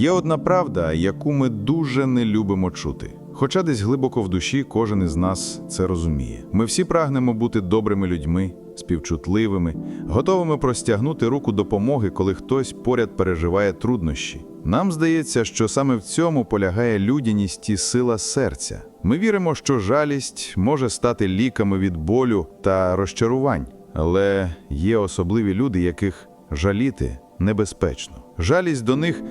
Є одна правда, яку ми дуже не любимо чути. Хоча десь глибоко в душі кожен із нас це розуміє. Ми всі прагнемо бути добрими людьми, співчутливими, готовими простягнути руку допомоги, коли хтось поряд переживає труднощі. Нам здається, що саме в цьому полягає людяність і сила серця. Ми віримо, що жалість може стати ліками від болю та розчарувань, але є особливі люди, яких жаліти небезпечно. Жалість до них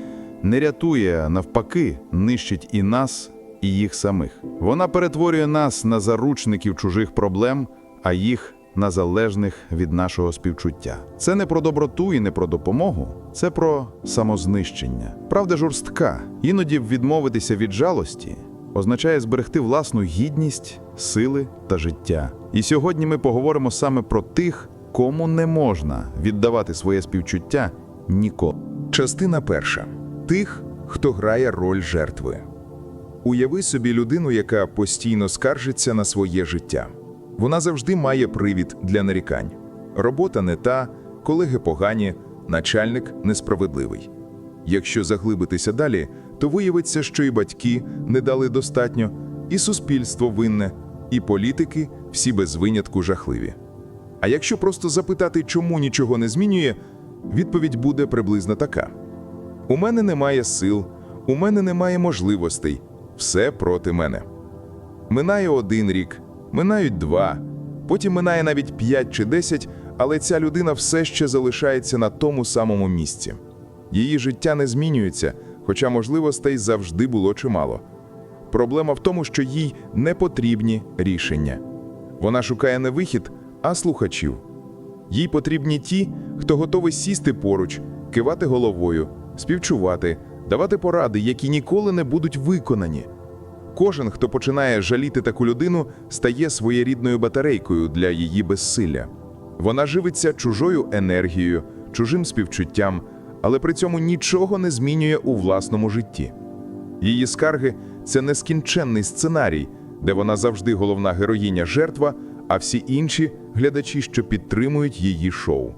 не рятує, навпаки, нищить і нас, і їх самих. Вона перетворює нас на заручників чужих проблем, а їх на залежних від нашого співчуття. Це не про доброту і не про допомогу, це про самознищення. Правда жорстка. Іноді відмовитися від жалості означає зберегти власну гідність, сили та життя. І сьогодні ми поговоримо саме про тих, кому не можна віддавати своє співчуття ніколи. Частина перша тих, хто грає роль жертви. Уяви собі людину, яка постійно скаржиться на своє життя. Вона завжди має привід для нарікань. Робота не та, колеги погані, начальник несправедливий. Якщо заглибитися далі, то виявиться, що і батьки не дали достатньо, і суспільство винне, і політики всі без винятку жахливі. А якщо просто запитати, чому нічого не змінює, відповідь буде приблизно така: у мене немає сил, у мене немає можливостей, все проти мене. Минає один рік, минають два, потім минає навіть п'ять чи десять, але ця людина все ще залишається на тому самому місці. Її життя не змінюється, хоча можливостей завжди було чимало. Проблема в тому, що їй не потрібні рішення. Вона шукає не вихід, а слухачів. Їй потрібні ті, хто готовий сісти поруч, кивати головою, співчувати, давати поради, які ніколи не будуть виконані. Кожен, хто починає жаліти таку людину, стає своєрідною батарейкою для її безсилля. Вона живиться чужою енергією, чужим співчуттям, але при цьому нічого не змінює у власному житті. Її скарги це нескінченний сценарій, де вона завжди головна героїня жертва, а всі інші глядачі, що підтримують її шоу.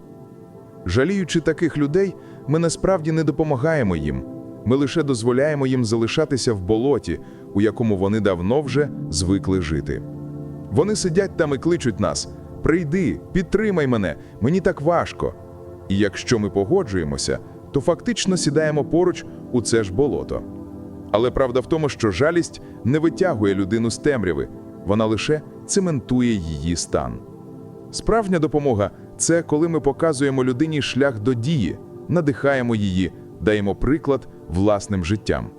Жаліючи таких людей, ми насправді не допомагаємо їм. Ми лише дозволяємо їм залишатися в болоті, у якому вони давно вже звикли жити. Вони сидять там і кличуть нас: прийди, підтримай мене, мені так важко. І якщо ми погоджуємося, то фактично сідаємо поруч у це ж болото. Але правда в тому, що жалість не витягує людину з темряви, вона лише цементує її стан. Справжня допомога це коли ми показуємо людині шлях до дії, надихаємо її, даємо приклад власним життям.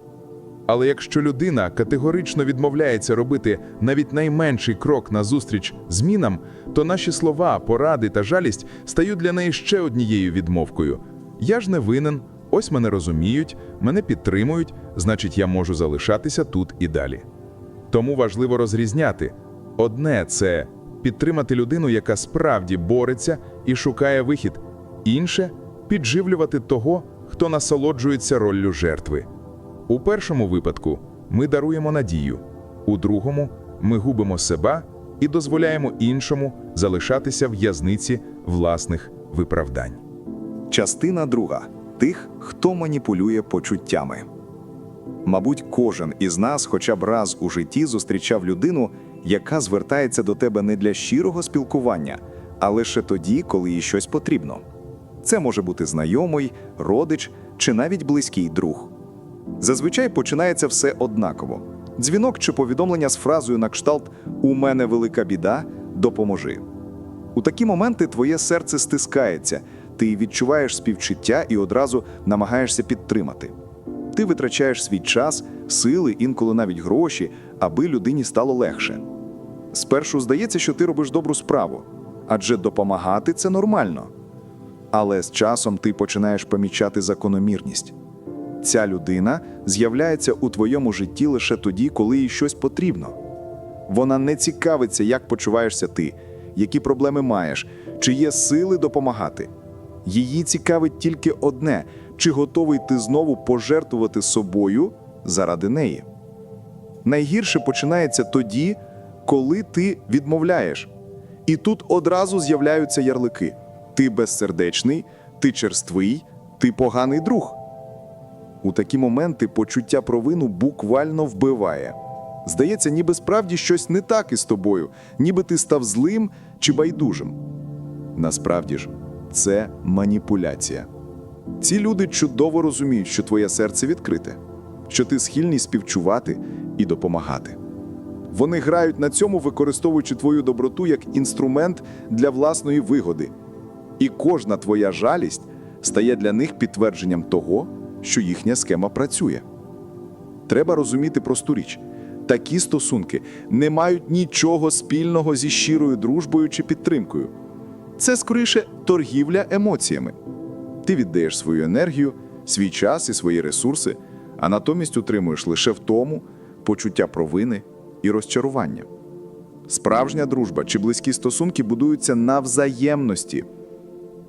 Але якщо людина категорично відмовляється робити навіть найменший крок назустріч змінам, то наші слова, поради та жалість стають для неї ще однією відмовкою. Я ж не винен, ось мене розуміють, мене підтримують, значить, я можу залишатися тут і далі. Тому важливо розрізняти одне це підтримати людину, яка справді бореться і шукає вихід, інше підживлювати того, хто насолоджується роллю жертви. У першому випадку ми даруємо надію, у другому ми губимо себе і дозволяємо іншому залишатися в в'язниці власних виправдань. Частина друга тих, хто маніпулює почуттями. Мабуть, кожен із нас хоча б раз у житті зустрічав людину, яка звертається до тебе не для щирого спілкування, а лише тоді, коли їй щось потрібно. Це може бути знайомий, родич чи навіть близький друг. Зазвичай починається все однаково: дзвінок чи повідомлення з фразою на кшталт У мене велика біда, допоможи. У такі моменти твоє серце стискається, ти відчуваєш співчуття і одразу намагаєшся підтримати. Ти витрачаєш свій час, сили, інколи навіть гроші, аби людині стало легше. Спершу здається, що ти робиш добру справу, адже допомагати це нормально. Але з часом ти починаєш помічати закономірність. Ця людина з'являється у твоєму житті лише тоді, коли їй щось потрібно. Вона не цікавиться, як почуваєшся ти, які проблеми маєш, чи є сили допомагати. Її цікавить тільки одне: чи готовий ти знову пожертвувати собою заради неї. Найгірше починається тоді, коли ти відмовляєш. І тут одразу з'являються ярлики: ти безсердечний, ти черствий, ти поганий друг. У такі моменти почуття провину буквально вбиває. Здається, ніби справді щось не так із тобою, ніби ти став злим чи байдужим. Насправді ж, це маніпуляція. Ці люди чудово розуміють, що твоє серце відкрите, що ти схильний співчувати і допомагати. Вони грають на цьому, використовуючи твою доброту як інструмент для власної вигоди. І кожна твоя жалість стає для них підтвердженням того, що їхня схема працює. Треба розуміти просту річ: такі стосунки не мають нічого спільного зі щирою дружбою чи підтримкою. Це скоріше торгівля емоціями. Ти віддаєш свою енергію, свій час і свої ресурси, а натомість утримуєш лише втому, почуття провини і розчарування. Справжня дружба чи близькі стосунки будуються на взаємності.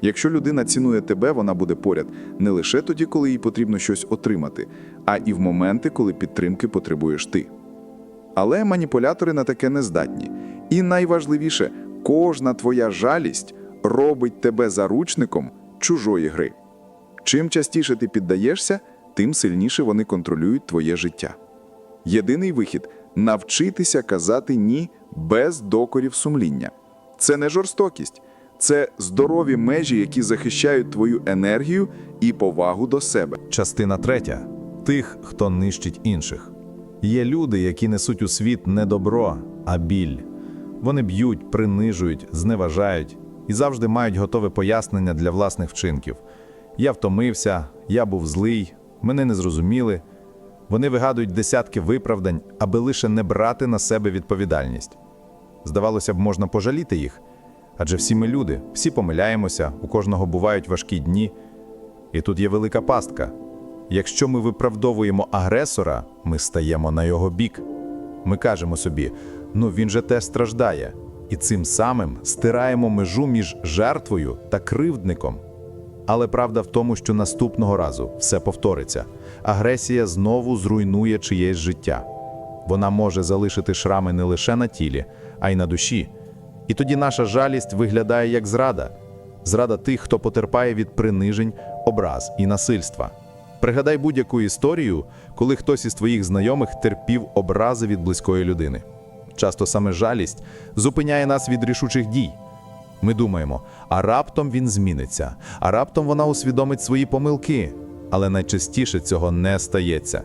Якщо людина цінує тебе, вона буде поряд не лише тоді, коли їй потрібно щось отримати, а і в моменти, коли підтримки потребуєш ти. Але маніпулятори на таке не здатні. І найважливіше, кожна твоя жалість робить тебе заручником чужої гри. Чим частіше ти піддаєшся, тим сильніше вони контролюють твоє життя. Єдиний вихід навчитися казати ні без докорів сумління. Це не жорстокість, це здорові межі, які захищають твою енергію і повагу до себе. Частина третя тих, хто нищить інших. Є люди, які несуть у світ не добро, а біль. Вони б'ють, принижують, зневажають і завжди мають готове пояснення для власних вчинків. Я втомився, я був злий, мене не зрозуміли. Вони вигадують десятки виправдань, аби лише не брати на себе відповідальність. Здавалося б, можна пожаліти їх, адже всі ми люди, всі помиляємося, у кожного бувають важкі дні. І тут є велика пастка. Якщо ми виправдовуємо агресора, ми стаємо на його бік. Ми кажемо собі: ну він же теж страждає, і цим самим стираємо межу між жертвою та кривдником. Але правда в тому, що наступного разу все повториться. Агресія знову зруйнує чиєсь життя. Вона може залишити шрами не лише на тілі, а й на душі. І тоді наша жалість виглядає як зрада зрада тих, хто потерпає від принижень, образ і насильства. Пригадай будь-яку історію, коли хтось із твоїх знайомих терпів образи від близької людини. Часто саме жалість зупиняє нас від рішучих дій. Ми думаємо, а раптом він зміниться, а раптом вона усвідомить свої помилки. Але найчастіше цього не стається.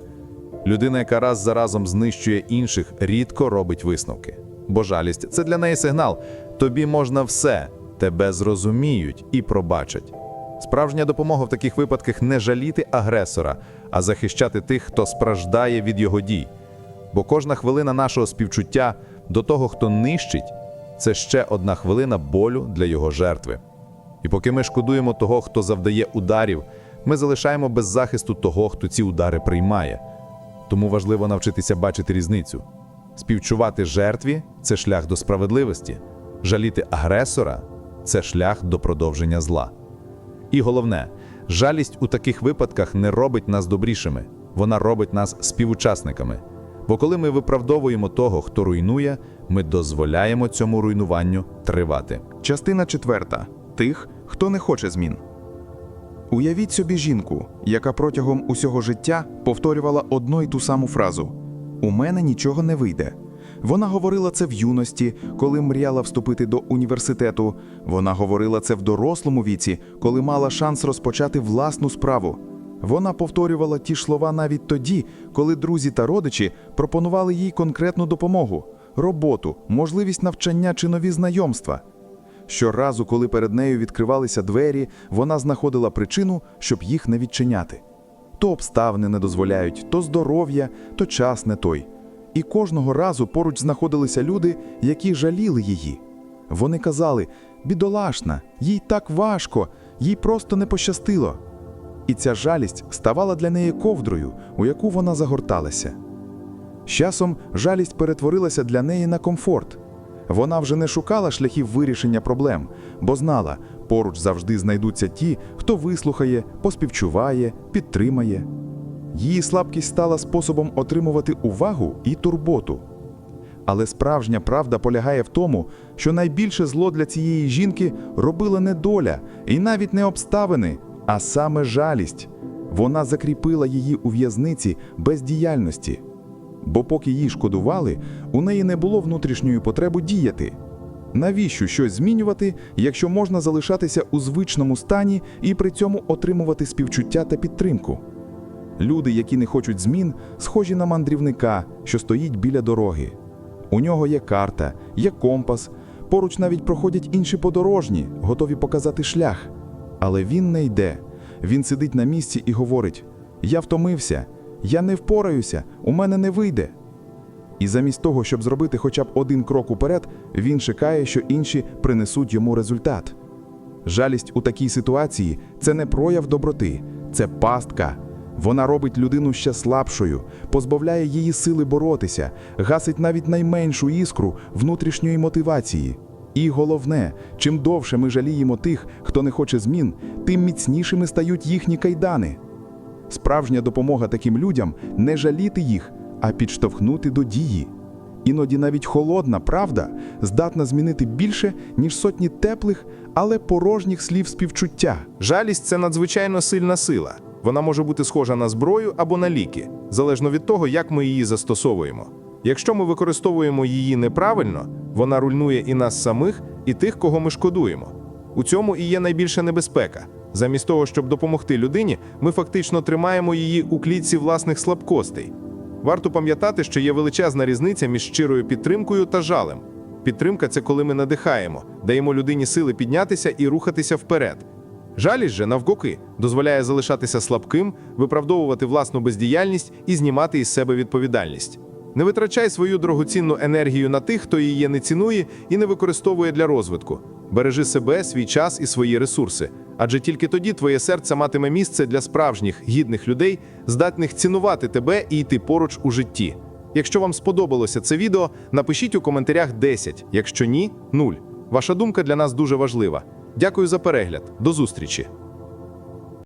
Людина, яка раз за разом знищує інших, рідко робить висновки. Бо жалість це для неї сигнал: тобі можна все, тебе зрозуміють і пробачать. Справжня допомога в таких випадках не жаліти агресора, а захищати тих, хто страждає від його дій. Бо кожна хвилина нашого співчуття до того, хто нищить, це ще одна хвилина болю для його жертви. І поки ми шкодуємо того, хто завдає ударів, ми залишаємо без захисту того, хто ці удари приймає. Тому важливо навчитися бачити різницю. Співчувати жертві це шлях до справедливості, жаліти агресора це шлях до продовження зла. І головне, жалість у таких випадках не робить нас добрішими, вона робить нас співучасниками. Бо коли ми виправдовуємо того, хто руйнує, ми дозволяємо цьому руйнуванню тривати. Частина четверта тих, хто не хоче змін. Уявіть собі жінку, яка протягом усього життя повторювала одну й ту саму фразу: У мене нічого не вийде. Вона говорила це в юності, коли мріяла вступити до університету. Вона говорила це в дорослому віці, коли мала шанс розпочати власну справу. Вона повторювала ті ж слова навіть тоді, коли друзі та родичі пропонували їй конкретну допомогу, роботу, можливість навчання чи нові знайомства. Щоразу, коли перед нею відкривалися двері, вона знаходила причину, щоб їх не відчиняти. То обставини не дозволяють, то здоров'я, то час не той. І кожного разу поруч знаходилися люди, які жаліли її. Вони казали: бідолашна, їй так важко, їй просто не пощастило. І ця жалість ставала для неї ковдрою, у яку вона загорталася. З часом жалість перетворилася для неї на комфорт. Вона вже не шукала шляхів вирішення проблем, бо знала, поруч завжди знайдуться ті, хто вислухає, поспівчуває, підтримає. Її слабкість стала способом отримувати увагу і турботу. Але справжня правда полягає в тому, що найбільше зло для цієї жінки робила не доля і навіть не обставини, а саме жалість. Вона закріпила її у в'язниці бездіяльності. Бо поки їй шкодували, у неї не було внутрішньої потреби діяти. Навіщо щось змінювати, якщо можна залишатися у звичному стані і при цьому отримувати співчуття та підтримку? Люди, які не хочуть змін, схожі на мандрівника, що стоїть біля дороги. У нього є карта, є компас, поруч навіть проходять інші подорожні, готові показати шлях. Але він не йде. Він сидить на місці і говорить: Я втомився, я не впораюся, у мене не вийде. І замість того, щоб зробити хоча б один крок уперед, він чекає, що інші принесуть йому результат. Жалість у такій ситуації це не прояв доброти, це пастка. Вона робить людину ще слабшою, позбавляє її сили боротися, гасить навіть найменшу іскру внутрішньої мотивації. І головне, чим довше ми жаліємо тих, хто не хоче змін, тим міцнішими стають їхні кайдани. Справжня допомога таким людям не жаліти їх, а підштовхнути до дії. Іноді навіть холодна правда здатна змінити більше, ніж сотні теплих, але порожніх слів співчуття. Жалість це надзвичайно сильна сила. Вона може бути схожа на зброю або на ліки, залежно від того, як ми її застосовуємо. Якщо ми використовуємо її неправильно, вона руйнує і нас самих, і тих, кого ми шкодуємо. У цьому і є найбільша небезпека. Замість того, щоб допомогти людині, ми фактично тримаємо її у клітці власних слабкостей. Варто пам'ятати, що є величезна різниця між щирою підтримкою та жалем. Підтримка це коли ми надихаємо, даємо людині сили піднятися і рухатися вперед. Жалість же, навпаки, дозволяє залишатися слабким, виправдовувати власну бездіяльність і знімати із себе відповідальність. Не витрачай свою дорогоцінну енергію на тих, хто її не цінує і не використовує для розвитку. Бережи себе, свій час і свої ресурси, адже тільки тоді твоє серце матиме місце для справжніх гідних людей, здатних цінувати тебе і йти поруч у житті. Якщо вам сподобалося це відео, напишіть у коментарях 10, якщо ні 0. Ваша думка для нас дуже важлива. Дякую за перегляд. До зустрічі!